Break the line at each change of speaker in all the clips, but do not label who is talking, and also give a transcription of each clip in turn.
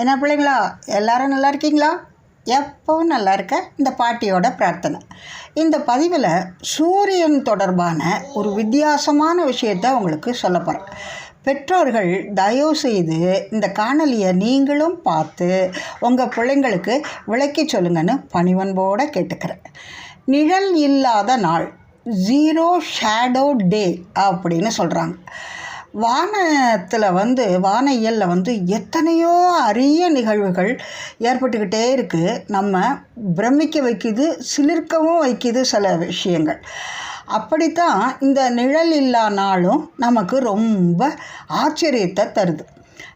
என்ன பிள்ளைங்களா? எல்லாரும் நல்லா இருக்கீங்களா? எப்பவும் நல்லா இருக்க? இந்த பாட்டியோட பிரார்த்தனை. இந்த பதிவில் சூரியன் தொடர்பான ஒரு வித்தியாசமான விஷயத்தை உங்களுக்கு சொல்ல போகிறேன் பெற்றோர்கள் தயவு செய்து இந்த காணொலியை நீங்களும் பார்த்து உங்கள் பிள்ளைங்களுக்கு விளக்கி சொல்லுங்கன்னு பணிவன்போடு கேட்டுக்கிறேன். நிழல் இல்லாத நாள் ஜீரோ ஷேடோ டே அப்படின்னு சொல்கிறாங்க வானத்தில் வந்து வானியலில் வந்து எத்தனையோ அரிய நிகழ்வுகள் ஏற்பட்டுக்கிட்டே இருக்குது நம்ம பிரமிக்க வைக்குது சிலிர்க்கவும் வைக்குது சில விஷயங்கள். அப்படித்தான் இந்த நிழல் இல்லா நாளும் நமக்கு ரொம்ப ஆச்சரியத்தை தருது.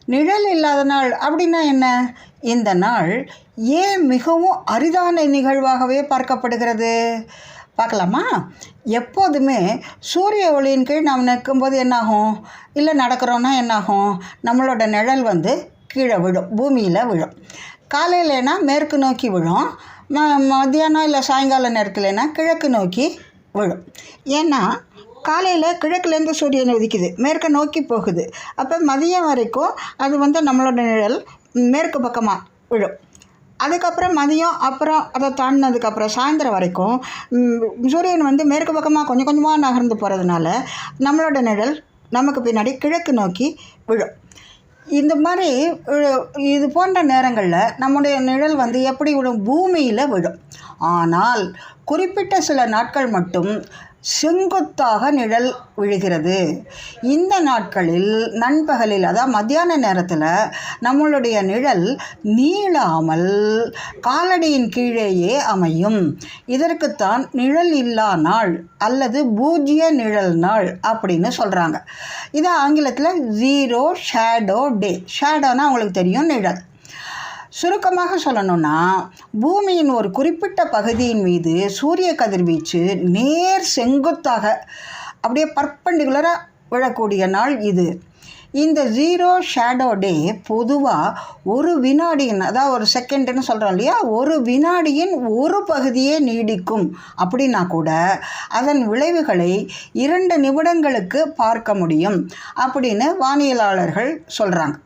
நிழல் இல்லாத நாள் அப்படின்னா என்ன? இந்த நாள் ஏன் மிகவும் அரிதான நிகழ்வாகவே பார்க்கப்படுகிறது? பார்க்கலாமா? எப்போதுமே சூரிய ஒளியின் கீழ் நாம் நிற்கும்போது என்னாகும்? இல்லை நடக்கிறோன்னா என்னாகும்? நம்மளோட நிழல் வந்து கீழே விழும் பூமியில் விழும். காலையிலனா மேற்கு நோக்கி விழும் ம மத்தியானம் இல்லை சாயங்கால நேரத்துலனா கிழக்கு நோக்கி விழும். ஏன்னா காலையில் கிழக்குலேருந்து சூரியன் உதிக்குது மேற்க நோக்கி போகுது. அப்போ மதியம் வரைக்கும் அது வந்து நம்மளோட நிழல் மேற்கு பக்கமாக விழும். அதுக்கப்புறம் மதியம் அப்புறம் அதை தாண்டினதுக்கப்புறம் சாயந்தரம் வரைக்கும் சூரியன் வந்து மேற்கு பக்கமாக கொஞ்சம் கொஞ்சமாக நகர்ந்து போகிறதுனால நம்மளோட நிழல் நமக்கு பின்னாடி கிழக்கு நோக்கி விழும். இந்த மாதிரி இது போன்ற நேரங்களில் நம்முடைய நிழல் வந்து எப்படி விழும்? பூமியில் விழும். ஆனால் குறிப்பிட்ட சில நாட்கள் மட்டும் செங்குத்தாக நிழல் விழுகிறது. இந்த நாட்களில் நண்பகலில் அதாவது மத்தியான நேரத்தில் நம்மளுடைய நிழல் நீளாமல் காலடியின் கீழேயே அமையும். இதற்குத்தான் நிழல் இல்லா நாள் அல்லது பூஜ்ய நிழல் நாள் அப்படின்னு சொல்கிறாங்க இது ஆங்கிலத்தில் ஜீரோ ஷேடோ டே ஷேடோனா அவங்களுக்கு தெரியும் நிழல். சுருக்கமாக சொல்லணும்னா பூமியின் ஒரு குறிப்பிட்ட பகுதியின் மீது சூரிய கதிர்வீச்சு நேர் செங்குத்தாக அப்படியே பர்பண்டிகுலராக விழக்கூடிய நாள் இது. இந்த ஜீரோ ஷேடோ டே பொதுவாக ஒரு வினாடியின் அதாவது ஒரு செகண்டுன்னு சொல்கிறோம் இல்லையா? ஒரு வினாடியின் ஒரு பகுதியே நீடிக்கும் அப்படின்னா கூட அதன் விளைவுகளை இரண்டு நிமிடங்களுக்கு பார்க்க முடியும் அப்படின்னு வானியலாளர்கள் சொல்கிறாங்க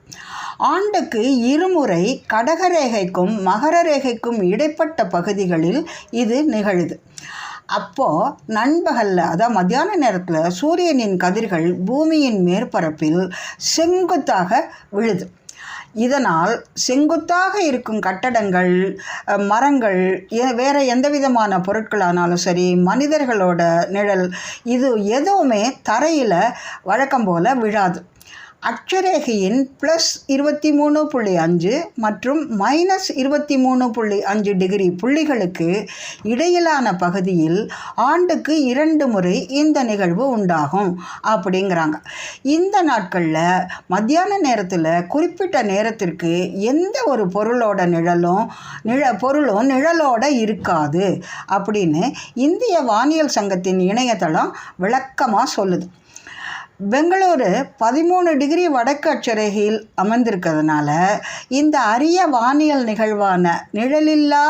ஆண்டுக்கு இருமுறை கடகரேகைக்கும் மகர ரேகைக்கும் இடைப்பட்ட பகுதிகளில் இது நிகழுது. அப்போது நண்பகலில் அதாவது மத்தியான நேரத்தில் சூரியனின் கதிர்கள் பூமியின் மேற்பரப்பில் செங்குத்தாக விழுது. இதனால் செங்குத்தாக இருக்கும் கட்டடங்கள் மரங்கள் வேறு எந்த விதமான பொருட்களானாலும் சரி மனிதர்களோட நிழல் இது எதுவுமே தரையில் வழக்கம் போல் விழாது. அட்சரேகையின் ப்ளஸ் இருபத்தி மூணு புள்ளி அஞ்சு மற்றும் மைனஸ் இருபத்தி மூணு புள்ளி அஞ்சு டிகிரி புள்ளிகளுக்கு இடையிலான பகுதியில் ஆண்டுக்கு இரண்டு முறை இந்த நிகழ்வு உண்டாகும் அப்படிங்கிறாங்க. இந்த நாட்களில் மத்தியான நேரத்தில் குறிப்பிட்ட நேரத்திற்கு எந்த ஒரு பொருளோட நிழலும் நிழ பொருளும் நிழலோட இருக்காது அப்படின்னு இந்திய வானியல் சங்கத்தின் இணையதளம் விளக்கமாக சொல்லுது. பெங்களூரு பதிமூணு டிகிரி வடக்கு அட்சரேகையில் அமர்ந்திருக்கிறதுனால இந்த அரிய வானியல் நிகழ்வான நிழலில்லா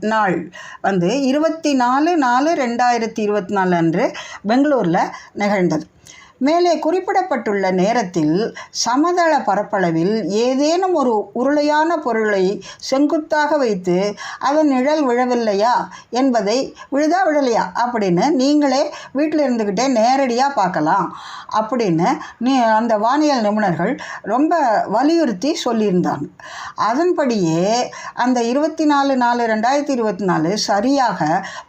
நாள் வந்து இருபத்தி நாலு நாலு ரெண்டாயிரத்தி இருபத்தி நாலு அன்று பெங்களூரில் நிகழ்ந்தது. மேலே குறிப்பிடப்பட்டுள்ள நேரத்தில் சமதள பரப்பளவில் ஏதேனும் ஒரு உருளையான பொருளை செங்குத்தாக வைத்து அதன் நிழல் விழவில்லையா என்பதை விழுதா விழலையா அப்படின்னு நீங்களே வீட்டில் இருந்துக்கிட்டே நேரடியாக பார்க்கலாம் அப்படின்னு நீ அந்த வானியல் நிபுணர்கள் ரொம்ப வலியுறுத்தி சொல்லியிருந்தாங்க. அதன்படியே அந்த இருபத்தி நாலு நாலு ரெண்டாயிரத்தி இருபத்தி நாலு சரியாக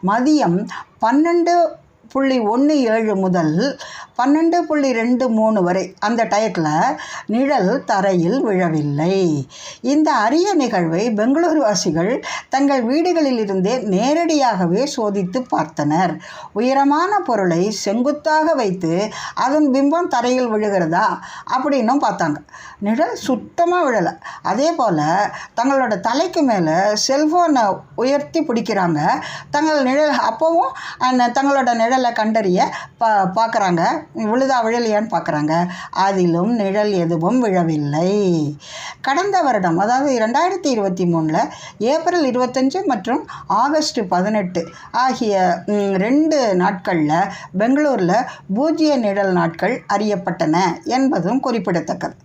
மதியம் பன்னெண்டு புள்ளி ஒன்று ஏழு முதல் பன்னெண்டு புள்ளி ரெண்டு மூணு வரை அந்த டயத்தில் நிழல் தரையில் விழவில்லை. இந்த அரிய நிகழ்வை பெங்களூரு வாசிகள் தங்கள் வீடுகளில் இருந்தே நேரடியாகவே சோதித்து பார்த்தனர். உயரமான பொருளை செங்குத்தாக வைத்து அதன் பிம்பம் தரையில் விழுகிறதா அப்படின்னும் பார்த்தாங்க. நிழல் சுத்தமாக விழலை. அதே போல் தங்களோட தலைக்கு மேலே செல்ஃபோனை உயர்த்தி பிடிக்கிறாங்க. தங்கள் நிழல் அப்போவும் தங்களோட நிழல் கண்டறிய பா பார்க்குறாங்க விழுதா விழலையான்னு பார்க்குறாங்க அதிலும் நிழல் எதுவும் விழவில்லை. கடந்த வருடம் அதாவது ரெண்டாயிரத்தி இருபத்தி மூணில் ஏப்ரல் இருபத்தஞ்சு மற்றும் ஆகஸ்ட் பதினெட்டு ஆகிய ரெண்டு நாட்களில் பெங்களூரில் பூஜ்ய நிழல் நாட்கள் அறியப்பட்டன என்பதும் குறிப்பிடத்தக்கது.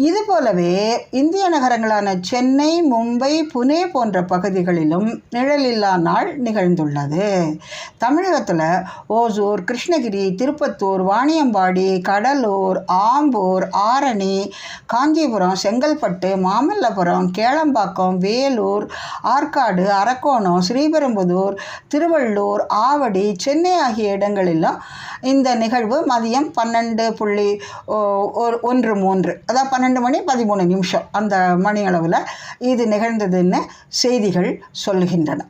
இது போலவே இந்திய நகரங்களான சென்னை மும்பை புனே போன்ற பகுதிகளிலும் நிழலில்லா நாள் நிகழ்ந்துள்ளது. தமிழகத்தில் ஓசூர் கிருஷ்ணகிரி திருப்பத்தூர் வாணியம்பாடி கடலூர் ஆம்பூர் ஆரணி காஞ்சிபுரம் செங்கல்பட்டு மாமல்லபுரம் கேளம்பாக்கம் வேலூர் ஆற்காடு அரக்கோணம் ஸ்ரீபெரும்புதூர் திருவள்ளூர் ஆவடி சென்னை ஆகிய இடங்களிலும் இந்த நிகழ்வு மதியம் பன்னெண்டு புள்ளி ஓ- ஒரு- ஒன்று மூன்று அதாவது பன்னெண்டு மணி பதிமூணு நிமிஷம் அந்த மணி அளவில் இது நிகழ்ந்ததுன்னு செய்திகள் சொல்லுகின்றன.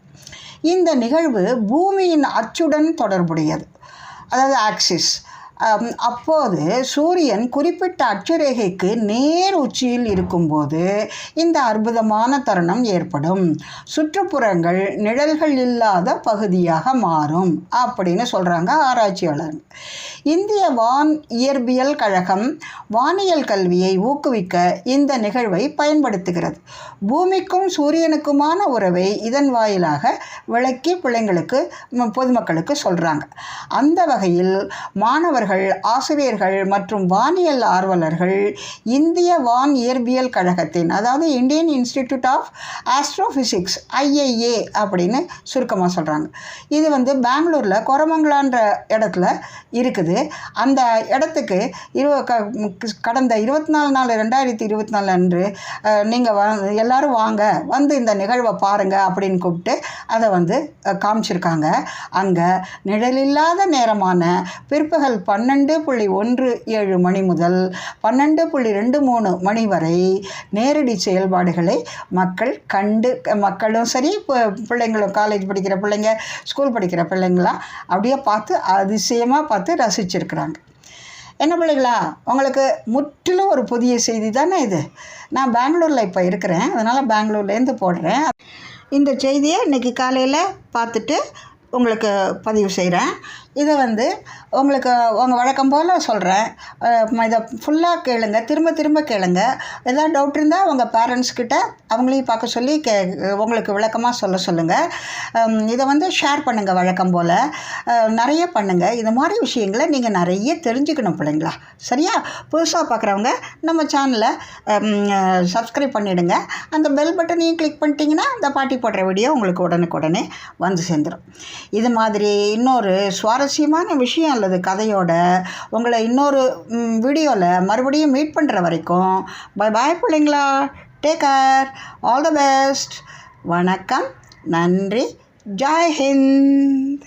இந்த நிகழ்வு பூமியின் அச்சுடன் தொடர்புடையது. அதாவது ஆக்சிஸ் அப்போது சூரியன் குறிப்பிட்ட அட்சரேகைக்கு நேர் உச்சியில் இருக்கும்போது இந்த அற்புதமான தருணம் ஏற்படும். சுற்றுப்புறங்கள் நிழல்கள் இல்லாத பகுதியாக மாறும் அப்படின்னு சொல்கிறாங்க ஆராய்ச்சியாளர்கள் இந்திய வான் இயற்பியல் கழகம் வானியல் கல்வியை ஊக்குவிக்க இந்த நிகழ்வை பயன்படுத்துகிறது. பூமிக்கும் சூரியனுக்குமான உறவை இதன் வாயிலாக விளக்கி பிள்ளைங்களுக்கு பொதுமக்களுக்கு சொல்கிறாங்க அந்த வகையில் மாணவர்கள் ஆசிரியர்கள் மற்றும் வானியல் ஆர்வலர்கள் இந்திய வான் இயற்பியல் கழகத்தின் அதாவது Indian Institute of Astrophysics IIA அப்படின்னு சுருக்கமாக சொல்கிறாங்க இது வந்து பெங்களூரில் கொரமங்கலான்ற இடத்துல இருக்குது. அந்த இடத்துக்கு இரு க- கடந்த இருபத்தி நாலு நாலு ரெண்டாயிரத்தி இருபத்தி நாலு அன்று நீங்கள் வ எல்லாரும் வாங்க வந்து இந்த நிகழ்வை பாருங்கள் அப்படின்னு கூப்பிட்டு அதை வந்து காமிச்சிருக்காங்க. அங்கே நிழலில்லாத நேரமான பிற்பகல் பன்னெண்டு புள்ளி ஒன்று ஏழு மணி முதல் பன்னெண்டு புள்ளி ரெண்டு மூணு மணி வரை நேரடி செயல்பாடுகளை மக்கள் கண்டு மக்களும் சரி பிள்ளைங்களும் காலேஜ் படிக்கிற பிள்ளைங்க ஸ்கூல் படிக்கிற பிள்ளைங்களாம் அப்படியே பார்த்து அதிசயமாக பார்த்து ரசிச்சிருக்கிறாங்க. என்ன பிள்ளைங்களா உங்களுக்கு முற்றிலும் ஒரு புதிய செய்தி தானே இது? நான் பெங்களூரில் இப்போ இருக்கிறேன் அதனால் பெங்களூர்லேருந்து போடுறேன். இந்த செய்தியை இன்றைக்கி காலையில் பார்த்துட்டு உங்களுக்கு பதிவு செய்கிறேன் இதை வந்து உங்களுக்கு உங்கள் வழக்கம் போல் சொல்கிறேன் இதை ஃபுல்லாக கேளுங்க. திரும்ப திரும்ப கேளுங்க. ஏதாவது டவுட் இருந்தால் உங்கள் பேரண்ட்ஸ்கிட்ட அவங்களையும் பார்க்க சொல்லி கே உங்களுக்கு விளக்கமாக சொல்ல சொல்லுங்கள் இதை வந்து ஷேர் பண்ணுங்கள் வழக்கம் போல். நிறைய பண்ணுங்கள் இது மாதிரி விஷயங்களை நீங்கள் நிறைய தெரிஞ்சுக்கணும் பிள்ளைங்களா. சரியா? புதுசாக பார்க்குறவங்க நம்ம சேனலை சப்ஸ்கிரைப் பண்ணிவிடுங்க அந்த பெல் பட்டனையும் கிளிக் பண்ணிட்டீங்கன்னா இந்த பாட்டி போடுற வீடியோ உங்களுக்கு உடனுக்குடனே வந்து சேர்ந்துடும் இது மாதிரி இன்னொரு சுவாரஸ்யமான விஷயம் அல்லது கதையோட உங்களை இன்னொரு வீடியோவில் மறுபடியும் மீட் பண்ணுற வரைக்கும் பை பாய் பிள்ளைங்களா. Take care all the best வணக்கம். நன்றி. ஜெய் ஹிந்த்.